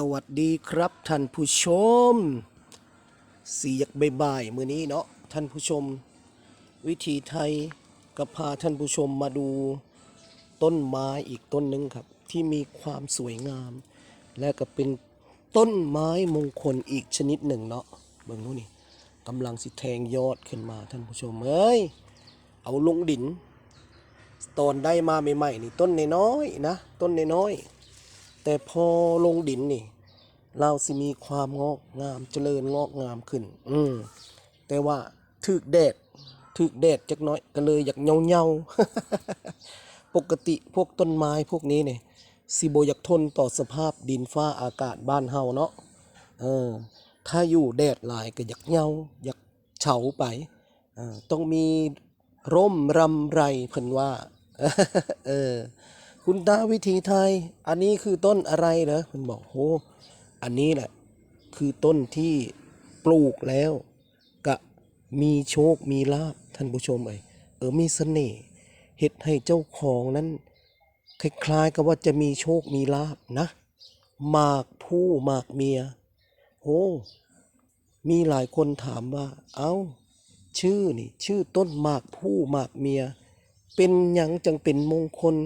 สวัสดีครับท่านผู้ชมสียกบ่ายมือนี้เนาะท่านผู้ชม วิธีไทยก็พาท่านผู้ชมมาดูต้นไม้อีกต้นหนึ่งครับ ที่มีความสวยงาม และก็เป็นต้นไม้มงคลอีกชนิดหนึ่งเนาะเบิ่งนู้นนี่กำลังสิแทงยอดขึ้นมาท่านผู้ชมเอ้ยเอาลงดินตอนได้มาใหม่ๆนี่ต้นน้อยๆนะต้นน้อยๆ แต่พอลงดินนี่ เราสิมีความงอกงามเจริญงอกงามขึ้น อืมแต่ว่าถึกแดดถึกแดดจักน้อยก็เลยอยากเงาเงาปกติพวกต้นไม้พวกนี้เนี่ยสิโบอยากทนต่อสภาพดินฟ้าอากาศบ้านเฮาเนาะเออ ถ้าอยู่แดดหลายก็อยากเงาอยากเฉาไปต้องมีร่มรำไรเพิ่นว่า เออ คุณตาวิธีไทย อันนี้คือต้นอะไรเหรอมันบอกโหอันนี้แหละ คือต้นที่ปลูกแล้วกะมีโชคมีลาบท่านผู้ชมเอ้ยเออมีเสน่ห์เฮ็ดให้เจ้าของนั้นคล้ายๆกับว่าจะมีโชคมีลาบนะหมากผู้หมากเมียโอ้มีหลายคนถามว่า เอา้า ชื่อนี่ ชื่อต้นหมากผู้หมากเมีย เป็นหยังจังเป็นมงคล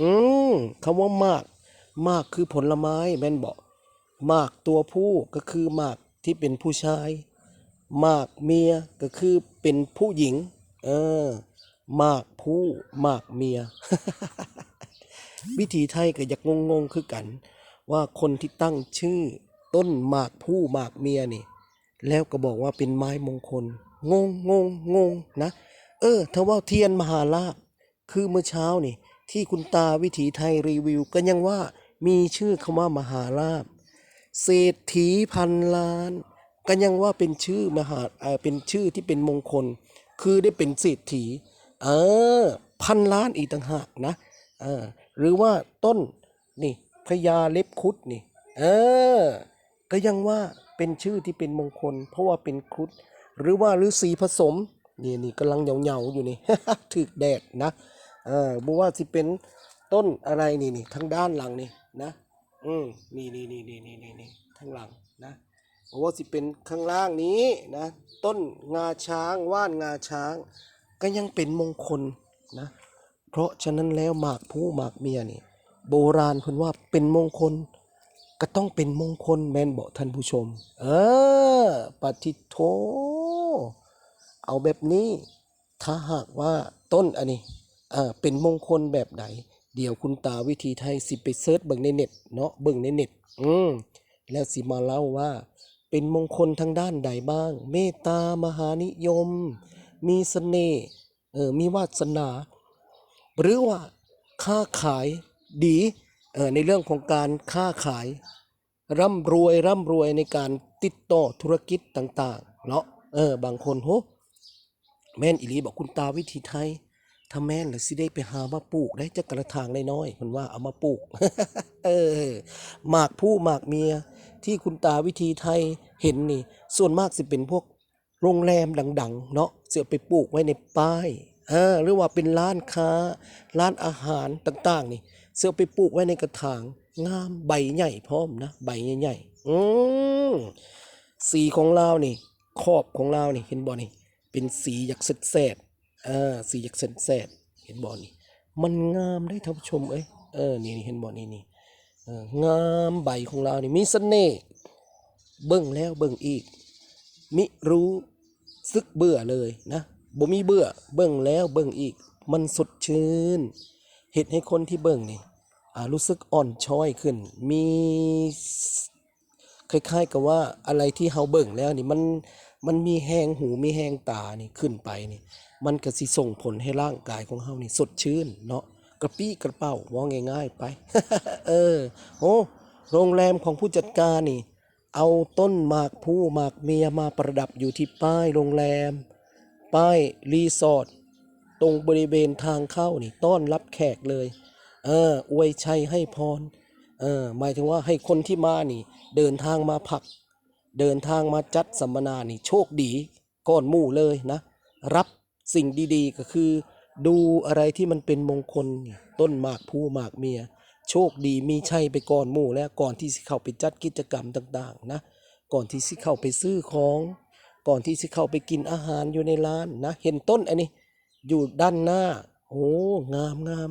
อืมคำว่ามาก มากคือผลไม้แม่นบอกมากตัวผู้ก็คือมากที่เป็นผู้ชาย มากเมียก็คือเป็นผู้หญิง เออ มากผู้มากเมีย วิธีไทยก็อยากงงๆคือกัน ว่าคนที่ตั้งชื่อ ต้นมากผู้มากเมียนี่ แล้วก็บอกว่าเป็นไม้มงคล งงงงงงนะ เออถ้าว่าเทียนมหาลาภคือเมื่อเช้านี่ ที่คุณตาวิถีไทยรีวิวก็ยังว่ามีชื่อคำว่ามหาลาภเศรษฐีพันล้านก็ยังว่าเป็นชื่อมหาเอ่อเป็นชื่อที่เป็นมงคล คือได้เป็นเศรษฐีเออพันล้านอีกต่างหากนะเออหรือว่าต้นนี่พญาเล็บคุดนี่เออก็ยังว่าเป็นชื่อที่เป็นมงคล เพราะว่าเป็นครุฑหรือว่าฤาษีผสมนี่นี่กำลังเหงาๆอยู่นี่ถึกแดดนะ เออบัว่าสิเป็นต้นอะไรนี่นี่ทางด้านหลังนี่นะอืมนี่นี่นี่นี่นี่นี่นี่ทางหลังนะบอกว่าสิเป็นข้างล่างนี้นะ ต้นงาช้างว่านงาช้าง ก็ยังเป็นมงคลนะ เพราะฉะนั้นแล้วหมากผู้หมากเมียนี่ โบราณเพิ่นว่าเป็นมงคลก็ต้องเป็นมงคลแมนบอกท่านผู้ชม เออปฏิโท เอาแบบนี้ ถ้าหากว่าต้นอันนี้ เออเป็นมงคลแบบไหน เดี๋ยวคุณตาวิธีไทยสิไปเซิร์ชเบิ่งในเน็ตเนาะเบิ่งในเน็ตอืมแล้วสิมาเล่าว่า เป็นมงคลทางด้านใดบ้าง เมตตามหานิยม มีเสน่ห์เออมีวาสนา หรือว่าค้าขายดีเออในเรื่องของการค้าขาย ร่ำรวยร่ำรวยในการติดต่อธุรกิจต่าง ๆ เนาะเออบางคนโหแม่นอีหลีบอกคุณตาวิธีไทย ถ้าแม่นล้วสิได้ไปหามาปลูกได้จักกระถางน้อยๆมันว่าเอามาปลูก เออหมากผู้หมากเมียที่คุณตาวิธีไทยเห็นนี่ ส่วนมากสิเป็นพวกโรงแรมดัง ๆ เนาะเสือไปปลูกไว้ในป้ายเออหรือว่าเป็นร้านค้า ร้านอาหารต่าง ๆ นี่ เสือไปปลูกไว้ในกระถาง งามใบใหญ่พร้อมนะใบใหญ่ๆอืมสีของเรานี่ ขอบของเรานี่เห็นบ่นี่ เป็นสีอยากเสดแสด ออสีอยากเสดแสดๆเห็นบ่นี่มันงามได้ท่านผู้ชมเอ้ยเออนี่นี่เห็นบ่นี่นี่เอองามใบของเรานี่มีเสน่ห์เบิ่งแล้วเบิ่งอีก มิรู้สึกเบื่อเลยนะบ่มีเบื่อเบิ่งแล้วเบิ่งอีก มันสดชื่นเฮ็ดให้คนที่เบิ่งนี่อ่ารู้สึกอ่อนช้อยขึ้น มี คล้ายๆ กับว่าอะไรที่เฮาเบิ่งแล้วนี่มันมันมีแหงหูมีแหงตานี่ขึ้นไปนี่ มันก็สิส่งผลให้ร่างกายของเฮานี่สดชื่นเนาะกระปี้กระเป๋ามองง่าย ๆ ไป เออโอ้โรงแรมของผู้จัดการนี่ เอาต้นหมากผู้หมากเมียมาประดับอยู่ที่ป้ายโรงแรม ป้ายรีสอร์ทตรงบริเวณทางเข้านี่ต้อนรับแขกเลย เอออวยชัยให้พร เออหมายถึงว่าให้คนที่มานี่ เดินทางมาพัก เดินทางมาจัดสัมมนานี่ โชคดีก้อนหมู่เลยนะ รับสิ่งดีๆก็คือ ดูอะไรที่มันเป็นมงคลต้นหมากผู้หมากเมีย โชคดีมีชัยไปก่อนหมู่แล้วก่อนที่สิเข้าไปจัดกิจกรรมต่างๆ นะ ก่อนที่สิเข้าไปซื้อของ ก่อนที่สิเข้าไปกินอาหารอยู่ในร้านนะ เห็นต้นอันนี้อยู่ด้านหน้า โอ้งามงาม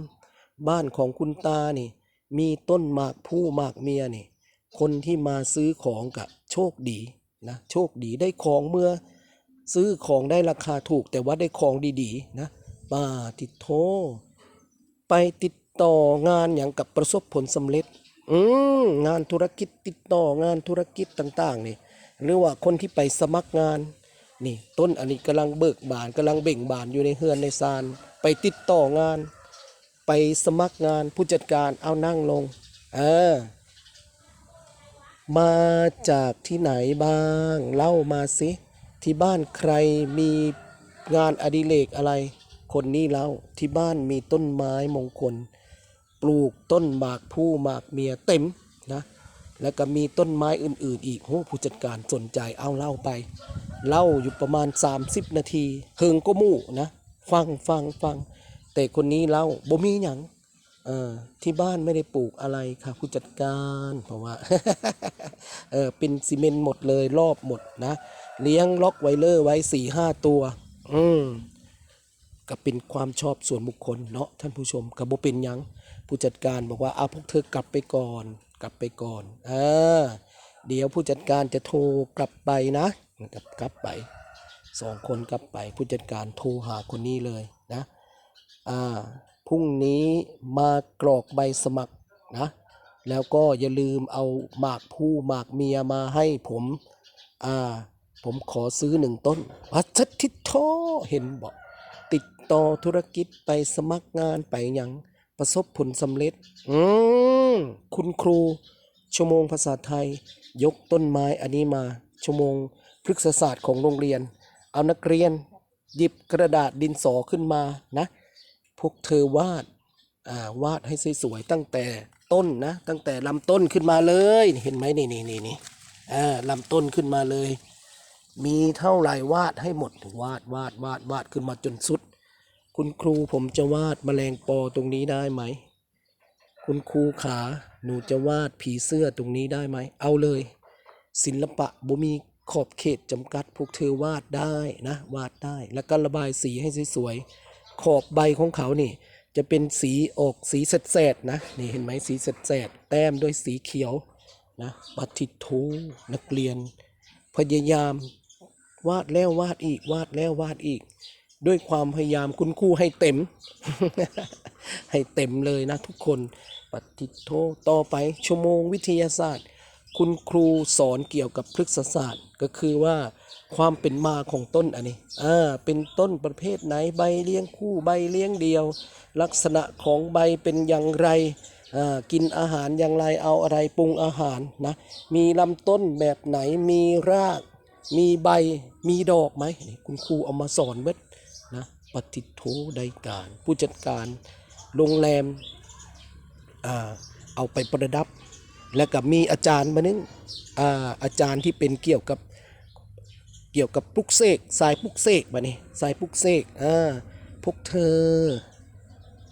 บ้านของคุณตานี่ มีต้นหมากผู้หมากเมียนี่คนที่มาซื้อของกับโชคดีนะโชคดีได้ของเมื่อซื้อของได้ราคาถูกแต่ว่าได้ของดีๆนะป้าติดโทไปติดต่องานอย่างกับประสบผลสำเร็จอืมงานธุรกิจติดต่องานธุรกิจต่างๆนี่หรือว่าคนที่ไปสมัครงานนี่ต้นอันนี้กำลังเบิกบานกำลังเบ่งบานอยู่ในเฮือนในซานไปติดต่องาน ไปสมัครงานผู้จัดการเอานั่งลง เออ มาจากที่ไหนบ้าง เล่ามาสิ ที่บ้านใครมีงานอดิเรกอะไร คนนี้เล่าที่บ้านมีต้นไม้มงคล ปลูกต้นหมากผู้หมากเมียเต็มนะ แล้วก็มีต้นไม้อื่น ๆ อีกโหผู้จัดการสนใจเอาเล่าไป เล่าอยู่ประมาณ 30 นาทีเฮิงก็มู่นะ ฟังฟังฟัง แต่คนนี้เล่าบ่มีหยังเออที่บ้านไม่ได้ปลูกอะไรค่ะ ผู้จัดการเพราะว่าเออเป็นซีเมนต์หมดเลยรอบหมดนะ เลี้ยงล็อกไวเลอร์ไว้สี่ห้าตัว อืมก็เป็นความชอบส่วนบุคคลเนาะท่านผู้ชมกับบ่เป็นยังผู้จัดการบอกว่าเอาพวกเธอกลับไปก่อน กลับไปก่อนอ่าเดี๋ยวผู้จัดการจะโทรกลับไปนะกลับกลับไปสองคนกลับไปผู้จัดการโทรหาคนนี้เลย อ่าพรุ่งนี้มากรอกใบสมัครนะแล้วก็อย่าลืมเอาหมากผู้หมากเมียมาให้ผมอ่าผมขอซื้อหนึ่งต้นวัชทิโทเห็นบอกติดต่อธุรกิจไปสมัครงานไปยังประสบผลสำเร็จ อืมคุณครู ชั่วโมงภาษาไทย ยกต้นไม้อันนี้มา ชั่วโมงพฤกษศาสตร์ของโรงเรียน เอานักเรียน หยิบกระดาษดินสอขึ้นมานะ พวกเธอวาดอ่าวาดให้สวยๆตั้งแต่ต้นนะ ตั้งแต่ลำต้นขึ้นมาเลย เห็นไหมนี่นี่นี่นี่อ่าลำต้นขึ้นมาเลย มีเท่าไหร่วาดให้หมดวาดวาดวาดวาดขึ้นมาจนสุด คุณครูผมจะวาดแมลงปอตรงนี้ได้ไหม คุณครูขาหนูจะวาดผีเสื้อตรงนี้ได้ไหม เอาเลย ศิลปะบ่มีขอบเขตจำกัดพวกเธอวาดได้นะ วาดได้ แล้วก็ระบายสีให้สวยๆ ขอบใบของเขานี่ จะเป็นสีออกสีแสดๆนะนี่เห็นไหมสีแสดๆแต้มด้วยสีเขียวนะปฏิโทนักเรียน พยายามวาดแล้ววาดอีกวาดแล้ววาดอีก ด้วยความพยายามคุณครูให้เต็ม ให้เต็มเลยนะทุกคนปฏิโทต่อไปชั่วโมงวิทยาศาสตร์ คุณครูสอนเกี่ยวกับพฤกษศาสตร์ก็คือว่า ความเป็นมาของต้นอันนี้อ่าเป็นต้นประเภทไหนใบเลี้ยงคู่ใบเลี้ยงเดียว ลักษณะของใบเป็นอย่างไรอ่ากินอาหารอย่างไรเอาอะไรปรุงอาหารนะ มีลำต้นแบบไหนมีราก มีใบมีดอกไหมคุณครูเอามาสอนเบิดนะปฏิโทไดการ ผู้จัดการโรงแรมอ่าเอาไปประดับ แล้วก็มีอาจารย์มานึงอ่าอาจารย์ที่เป็นเกี่ยวกับ เกี่ยวกับปลุกเสกสายปลุกเสกมานี่สายปลุกเสกอ่าพวกเธอ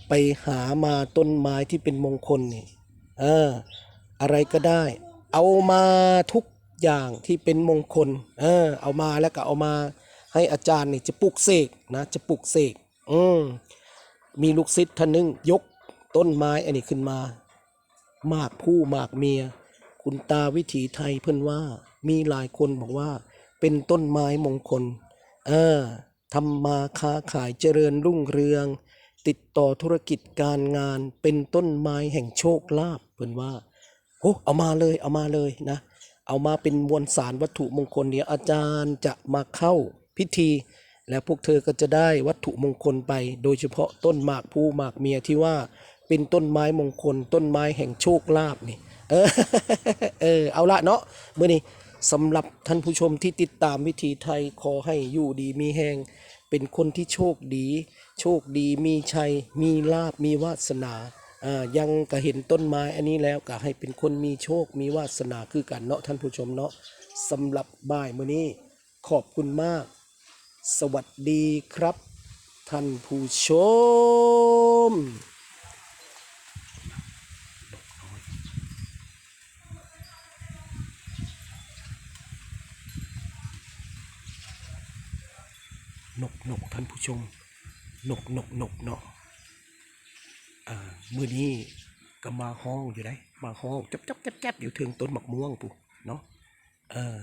ไปหามาต้นไม้ที่เป็นมงคลนี่เอออะไรก็ได้ เอามาทุกอย่างที่เป็นมงคล เออ เอามาแล้วก็เอามาให้อาจารย์นี่จะปลุกเสกนะจะปลุกเสกอืมมีลูกศิษย์ท่านนึงยกต้นไม้อันนี้ขึ้นมามากผู้มากเมีย คุณตาวิถีไทยเพิ่นว่ามีหลายคนบอกว่า เป็นต้นไม้มงคล เออทำมาค้าขายเจริญรุ่งเรือง ติดต่อธุรกิจการงาน เป็นต้นไม้แห่งโชคลาภเพิ่นว่าโอ้เอามาเลยเอามาเลยนะ เอามาเป็นมวลสารวัตถุมงคลเดี๋ยวอาจารย์จะมาเข้าพิธี แล้วพวกเธอก็จะได้วัตถุมงคลไป โดยเฉพาะต้นหมากผู้หมากเมียที่ว่าเป็นต้นไม้มงคล ต้นไม้แห่งโชคลาภนี่ เออ เออ เอาละเนาะเมื่อนี้ สำหรับท่านผู้ชมที่ติดตามวิถีไทยขอให้อยู่ดีมีแหงเป็นคนที่โชคดี โชคดีมีชัย มีลาบมีวาสนาอ่ายังก็เห็นต้นไม้อันนี้แล้วก็ให้เป็นคนมีโชคมีวาสนาคือกันเนาะท่านผู้ชมเนาะสำหรับบ่ายมื้อนี้ขอบคุณมาก สวัสดีครับ ท่านผู้ชม นกนกท่านผู้ชม นกนกนกเนาะอ่ามื้อนี้ก็มาห้องอยู่ได้มาห้องจับจับแจ๊บแจ๊บอยู่ถึงต้นมะม่วงปุ๊เนาะเออ